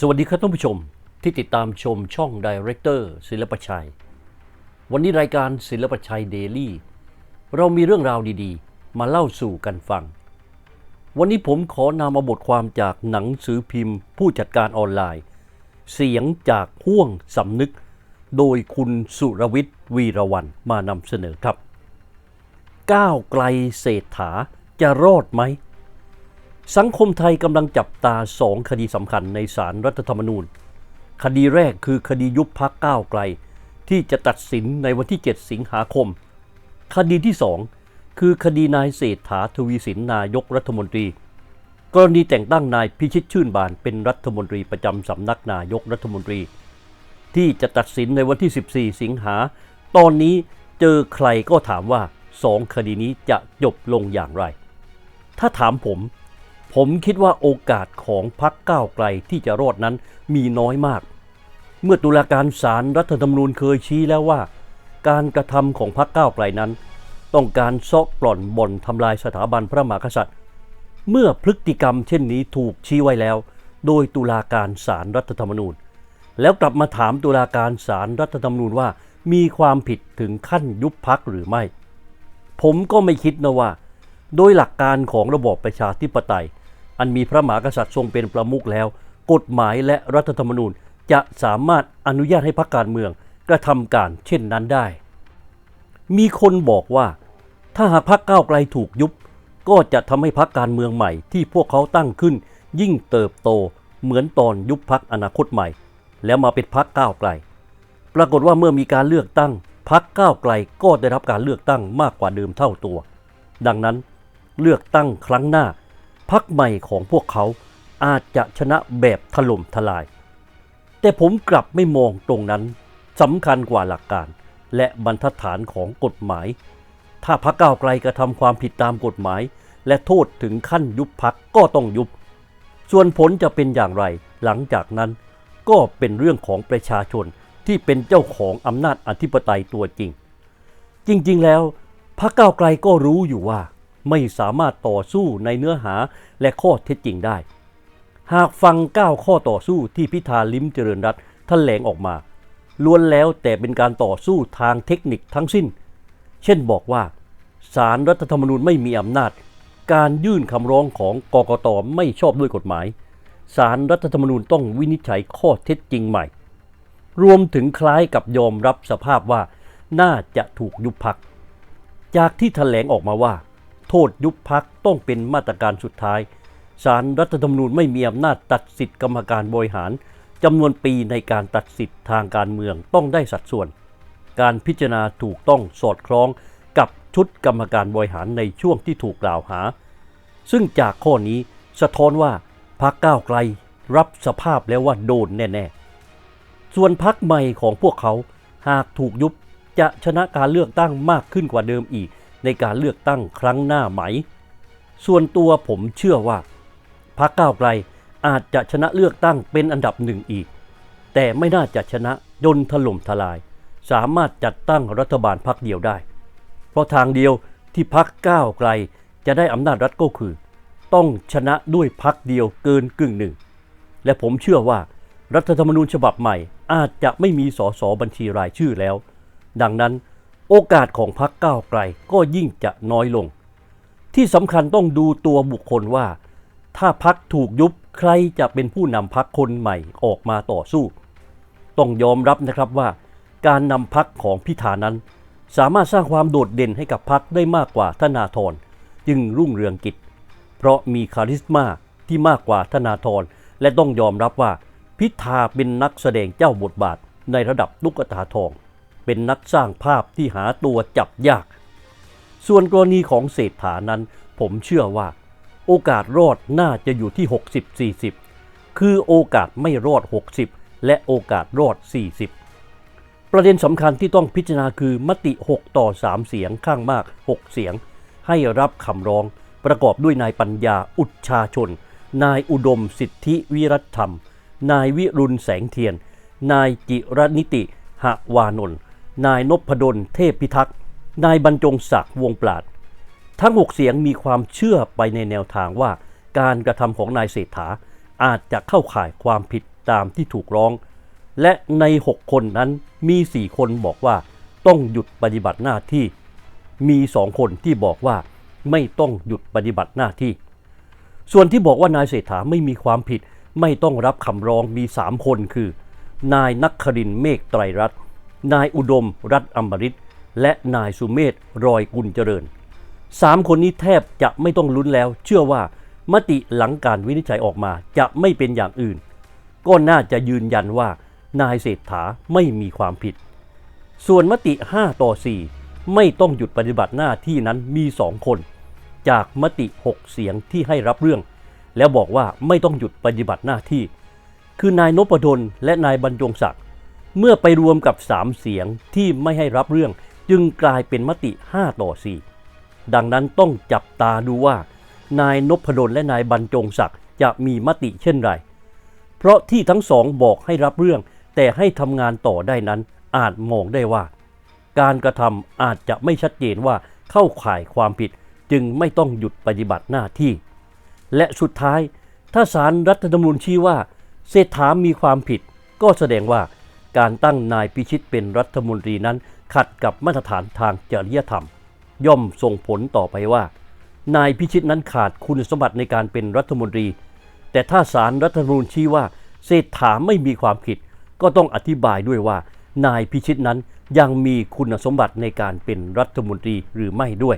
สวัสดีครับท่านผู้ชมที่ติดตามชมช่องดีเรคเตอร์ศิลปชัย วันนี้รายการศิลปชัยเดลี่เรามีเรื่องราวดีๆ มาเล่าสู่กันฟัง วันนี้ผมขอนำมาบทความจากหนังสือพิมพ์ ผู้จัดการออนไลน์ เสียงจากห่วงสำนึก โดยคุณสุรวิทย์วีรวันมานำเสนอครับ ก้าวไกลเศรษฐาจะรอดไหม สังคมไทยกำลังจับตาสองคดีสำคัญในศาลรรัฐธรรมนูญ คดีแรกคือคดียุบพักก้าวไกล ที่จะตัดสินในวันที่ 7 สิงหาคม คดีที่สองคือคดีนายเศรษฐาทวีสินนายกรัฐมนตรี กรณีแต่งตั้งนายพิชิตชื่นบานเป็นรัฐมนตรีประจำสำนักนายกรัฐมนตรี ที่จะตัดสินในวันที่ 14 สิงหา ตอนนี้เจอใครก็ถามว่าสองคดีนี้จะจบลงอย่างไร ถ้าถามผม ผมคิดว่าโอกาสของพรรคก้าวไกลที่จะรอดนั้นมีน้อยมาก เมื่อตุลาการศาลรรัฐธรรมนูญเคยชี้แล้วว่า การกระทำของพรรคก้าวไกลนั้น ต้องการซาะกล่อนบ่อนทำลายสถาบันพระมหากษัตริย์ เมื่อพฤติกรรมเช่นนี้ถูกชี้ไว้แล้ว โดยตุลาการศาลรรัฐธรรมนูญ แล้วกลับมาถามตุลาการศาลรรัฐธรรมนูญว่า มีความผิดถึงขั้นยุบพักหรือไม่ ผมก็ไม่คิดนะว่า โดยหลักการของระบอบประชาธิปไตย อันมีพระมหากษัตริย์ทรงเป็นประมุขแล้ว กฎหมายและรัฐธรรมนูญจะสามารถอนุญาตให้พรรคการเมืองกระทำการเช่นนั้นได้ มีคนบอกว่า ถ้าหากพรรคก้าวไกลถูกยุบ ก็จะทำให้พรรคการเมืองใหม่ที่พวกเขาตั้งขึ้น ยิ่งเติบโตเหมือนตอนยุบพรรคอนาคตใหม่ แล้วมาเป็นพรรคก้าวไกล ปรากฏว่าเมื่อมีการเลือกตั้งพรรคก้าวไกลก็ได้รับการเลือกตั้งมากกว่าเดิมเท่าตัว ดังนั้นเลือกตั้งครั้งหน้า พักใหม่ของพวกเขาอาจจะชนะแบบถล่มทลาย แต่ผมกลับไม่มองตรงนั้นสำคัญกว่าหลักการ และบรรทัดฐานของกฎหมาย ถ้าพักก้าวไกลกระทำความผิดตามกฎหมาย และโทษถึงขั้นยุบพักก็ต้องยุบ ส่วนผลจะเป็นอย่างไรหลังจากนั้น ก็เป็นเรื่องของประชาชนที่เป็นเจ้าของอำนาจอธิปไตยตัวจริง จริงๆแล้วพรรคก้าวไกลก็รู้อยู่ว่า ไม่สามารถต่อสู้ในเนื้อหาและข้อเท็จจริงได้ หากฟัง 9 ข้อต่อสู้ที่พิธาลิมเจริญรัตน์แถลงออกมาล้วนแล้วแต่เป็นการต่อสู้ทางเทคนิคทั้งสิ้น เช่นบอกว่าสารรัฐธรรมนูญไม่มีอำนาจ การยื่นคำร้องของกกตไม่ชอบด้วยกฎหมายสารรัฐธรรมนูญต้องวินิจฉัยข้อเท็จจริงใหม่ รวมถึงคล้ายกับยอมรับสภาพว่าน่าจะถูกยุบพัก จากที่แถลงออกมาว่า ทษยุบพักต้องเป็นมาตรการสุดท้ายศารรัฐธรรมนูญไม่มีอำนาจตัดสิทธิกรรมการบริหารจำนวนปีในการตัดสิทธิทางการเมืองต้องได้สัดส่วน การพิจารณาถูกต้องสอดคล้องกับชุดกรรมการบริหารในช่วงที่ถูกกล่าวหา ซึ่งจากข้อนี้สะท้อนว่าพรรคก้าวไกลรับสภาพแล้วว่าโดนแน่ ๆ ส่วนพรรคใหม่ของพวกเขาหากถูกยุบจะชนะการเลือกตั้งมากขึ้นกว่าเดิมอีก ในการเลือกตั้งครั้งหน้าไหม ส่วนตัวผมเชื่อว่าพรรคก้าวไกลอาจจะชนะเลือกตั้งเป็นอันดับหนึ่งอีก แต่ไม่น่าจะชนะจนถล่มทลาย สามารถจัดตั้งรัฐบาลพรรคเดียวได้ เพราะทางเดียวที่พรรคก้าวไกลจะได้อำนาจรัฐก็คือ ต้องชนะด้วยพรรคเดียวเกินกึ่งหนึ่ง และผมเชื่อว่า รัฐธรรมนูญฉบับใหม่อาจจะไม่มีสสบัญชีรายชื่อแล้ว ดังนั้น โอกาสของพรรคก้าวไกลก็ยิ่งจะน้อยลง ที่สำคัญต้องดูตัวบุคคลว่า ถ้าพักถูกยุบใครจะเป็นผู้นำพักคนใหม่ออกมาต่อสู้ ต้องยอมรับนะครับว่า การนำพักของพิธานั้น สามารถสร้างความโดดเด่นให้กับพักได้มากกว่าธนาธรจึงรุ่งเรืองกิจ เพราะมีคาริสมาที่มากกว่าธนาธรและต้องยอมรับว่า พิธาเป็นนักแสดงเจ้าบทบาทในระดับลูกตาทอง เป็นนักสร้างภาพที่หาตัวจับยาก ส่วนกรณีของเศรษฐานั้น ผมเชื่อว่า โอกาสรอดน่าจะอยู่ที่ 60-40 คือโอกาสไม่รอด 60 และโอกาสรอด 40ประเด็นสำคัญที่ต้องพิจารณาคือมติ 6 ต่อ 3 เสียงข้างมาก 6 เสียง ให้รับคำร้อง ประกอบด้วยนายปัญญาอุชชาชน นายอุดมสิทธิวิรัตธรรม นายวิรุณแสงเทียน นายจิรนิติหะวานนท์ นายนพดลเทพพิทักษ์นายบรรจงศักดิ์วงปราด ทั้ง 6 เสียงมีความเชื่อไปในแนวทางว่า การกระทำของนายเศรษฐาอาจจะเข้าข่ายความผิดตามที่ถูกร้อง และใน 6 คนนั้นมี 4 คนบอกว่าต้องหยุดปฏิบัติหน้าที่ มี2คนที่บอกว่าไม่ต้องหยุดปฏิบัติหน้าที่ ส่วนที่บอกว่านายเศรษฐาไม่มีความผิด ไม่ต้องรับคำร้องมี 3 คนคือ นายนักครินเมฆไตรรัตน์ นายอุดมรัตน์อมริตและนายสุเมธรอยกุลเจริญสามคนนี้แทบจะไม่ต้องลุ้นแล้ว เชื่อว่ามติหลังการวินิจฉัยออกมาจะไม่เป็นอย่างอื่น ก็น่าจะยืนยันว่านายเศรษฐาไม่มีความผิด ส่วนมติ 5 ต่อ 4 ไม่ต้องหยุดปฏิบัติหน้าที่นั้นมี 2 คน จากมติ 6 เสียงที่ให้รับเรื่อง แล้วบอกว่าไม่ต้องหยุดปฏิบัติหน้าที่ คือนายนพดลและนายบรรจงศักดิ์ เมื่อไปรวมกับ 3 เสียงที่ไม่ให้รับเรื่อง จึงกลายเป็นมติ 5 ต่อ 4 ดังนั้นต้องจับตาดูว่า นายนพดลและนายบรรจงศักดิ์จะมีมติเช่นไร เพราะที่ทั้งสองบอกให้รับเรื่อง แต่ให้ทำงานต่อได้นั้นอาจมองได้ว่า การกระทำอาจจะไม่ชัดเจนว่าเข้าข่ายความผิดจึงไม่ต้องหยุดปฏิบัติหน้าที่ และสุดท้าย ถ้าศาลรัฐธรรมนูญชี้ว่า เศรษฐามีความผิด ก็แสดงว่า การตั้งนายพิชิตเป็นรัฐมนตรีนั้น ขัดกับมาตรฐานทางจริยธรรม ย่อมส่งผลต่อไปว่า นายพิชิตนั้นขาดคุณสมบัติในการเป็นรัฐมนตรี แต่ถ้าศาลรัฐธรรมนูญชี้ว่าเศรษฐาไม่มีความผิด ก็ต้องอธิบายด้วยว่า นายพิชิตนั้นยังมีคุณสมบัติในการเป็นรัฐมนตรีหรือไม่ด้วย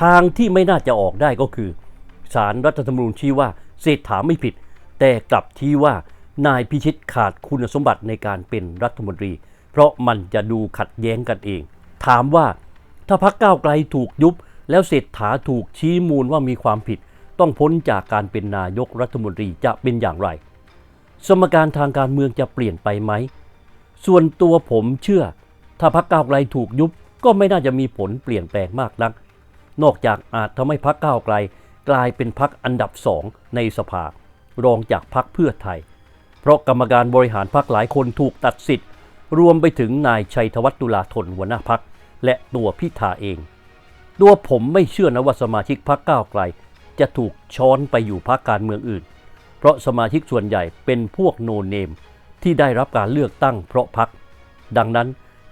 ทางที่ไม่น่าจะออกได้ก็คือศาลรัฐธรรมนูญชี้ว่าเศรษฐาไม่ผิด แต่กลับชี้ว่า นายพิชิตขาดคุณสมบัติในการเป็นรัฐมนตรี เพราะมันจะดูขัดแย้งกันเอง ถามว่าถ้าพักก้าวไกลถูกยุบ แล้วเศรษฐาถูกชี้มูลว่ามีความผิด ต้องพ้นจากการเป็นนายกรัฐมนตรีจะเป็นอย่างไร สมการทางการเมืองจะเปลี่ยนไปไหม ส่วนตัวผมเชื่อ ถ้าพักก้าวไกลถูกยุบก็ไม่น่าจะมีผลเปลี่ยนแปลงมากนัก นอกจากอาจทำให้พักก้าวไกล กลายเป็นพักอันดับสองในสภารองจากพักเพื่อไทย เพราะกรรมการบริหารพักหลายคนถูกตัดสิทธิ์ รวมไปถึงนายชัยธวัฒน์ตุลาธนหัวหน้าพักและตัวพิธาเอง ตัวผมไม่เชื่อนะว่าสมาชิกพักก้าวไกล จะถูกช้อนไปอยู่พักการเมืองอื่น เพราะสมาชิกส่วนใหญ่เป็นพวกโนเนม ที่ได้รับการเลือกตั้งเพราะพักดังนั้น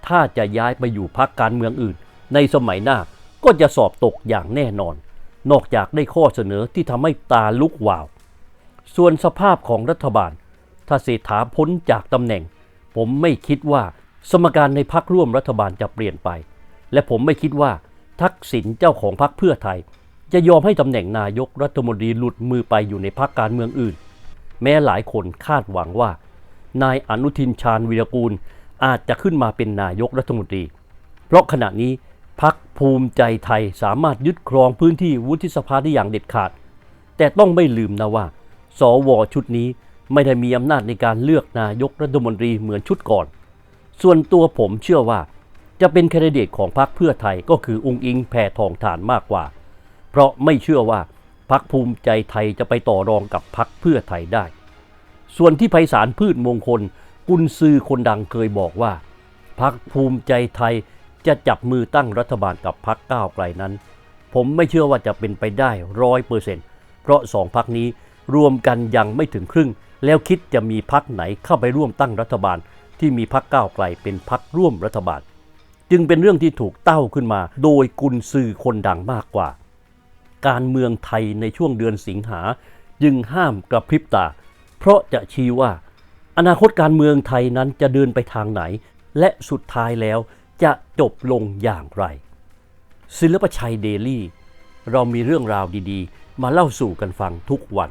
ถ้าจะย้ายไปอยู่พักการเมืองอื่น ในสมัยหน้าก็จะสอบตกอย่างแน่นอน นอกจากได้ข้อเสนอที่ทำให้ตาลุกวาว ส่วนสภาพของรัฐบาล ถ้าเศรษฐาพ้นจากตำแหน่ง ผมไม่คิดว่าสมการในพักร่วมรัฐบาลจะเปลี่ยนไป และผมไม่คิดว่าทักษิณเจ้าของพักเพื่อไทย จะยอมให้ตำแหน่งนายกรัฐมนตรีหลุดมือไปอยู่ในพักการเมืองอื่น แม้หลายคนคาดหวังว่า นายอนุทินชาญวีรกูลอาจจะขึ้นมาเป็นนายกรัฐมนตรี เพราะขณะนี้พักภูมิใจไทยสามารถยึดครองพื้นที่วุฒิสภาได้อย่างเด็ดขาด แต่ต้องไม่ลืมนะว่า สวชุดนี้ ไม่ได้มีอำนาจในการเลือกนายกรัฐมนตรีเหมือนชุดก่อน ส่วนตัวผมเชื่อว่าจะเป็นแคนดิเดตของพรรคเพื่อไทยก็คือองค์อิงแพทองทานมากกว่า เพราะไม่เชื่อว่าพรรคภูมิใจไทยจะไปต่อรองกับพรรคเพื่อไทยได้ ส่วนที่ไพศาลพืชมงคล กุนซือคนดังเคยบอกว่าพรรคภูมิใจไทยจะจับมือตั้งรัฐบาลกับพรรคก้าวไกลนั้น ผมไม่เชื่อว่าจะเป็นไปได้ร้อยเปอร์เซ็นต์เพราะสองพรรคนี้รวมกันยังไม่ถึงครึ่ง แล้วคิดจะมีพรรคไหนเข้าไปร่วมตั้งรัฐบาล ที่มีพรรคก้าวไกลเป็นพรรคร่วมรัฐบาล จึงเป็นเรื่องที่ถูกเต้าขึ้นมา โดยกุนซือคนดังมากกว่า การเมืองไทยในช่วงเดือนสิงหาจึงห้ามกระพริบตา เพราะจะชี้ว่า อนาคตการเมืองไทยนั้นจะเดินไปทางไหน และสุดท้ายแล้วจะจบลงอย่างไร ศิลปชัยเดลี่ เรามีเรื่องราวดีๆ มาเล่าสู่กันฟังทุกวัน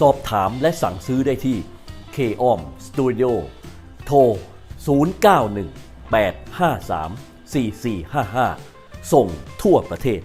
สอบถามและสั่งซื้อได้ที่ k o m Studio โทร 091 853 4455 ส่งทั่วประเทศ